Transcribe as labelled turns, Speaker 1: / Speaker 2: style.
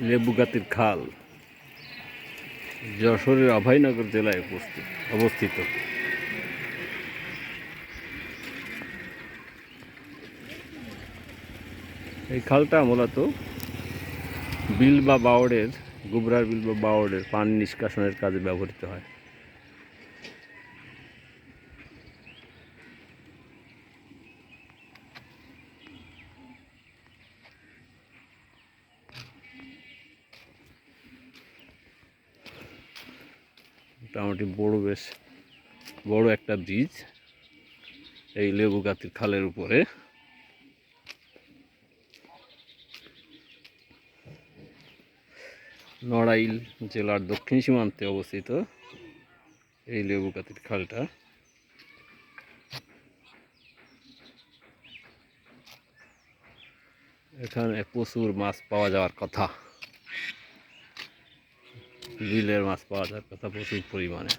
Speaker 1: লেবুগাতির খাল যশোরের অভয়নগর জেলায় উপস্থিত, অবস্থিত। এই খালটা মূলত বিল বা বাওড়ের, গুবরার বিল বা বাওড়ের পানি নিষ্কাশনের কাজে ব্যবহৃত হয়। মোটামুটি বড় বেশ, বড় একটা ব্রিজ এই লেবু গাতির খালের উপরে। নড়াইল জেলার দক্ষিণ সীমান্তে অবস্থিত এই লেবু গাতির খালটা। এখানে প্রচুর মাছ পাওয়া যাওয়ার কথা। বিলের মাছ পাওয়া যায় কথা প্রচুর পরিমাণে।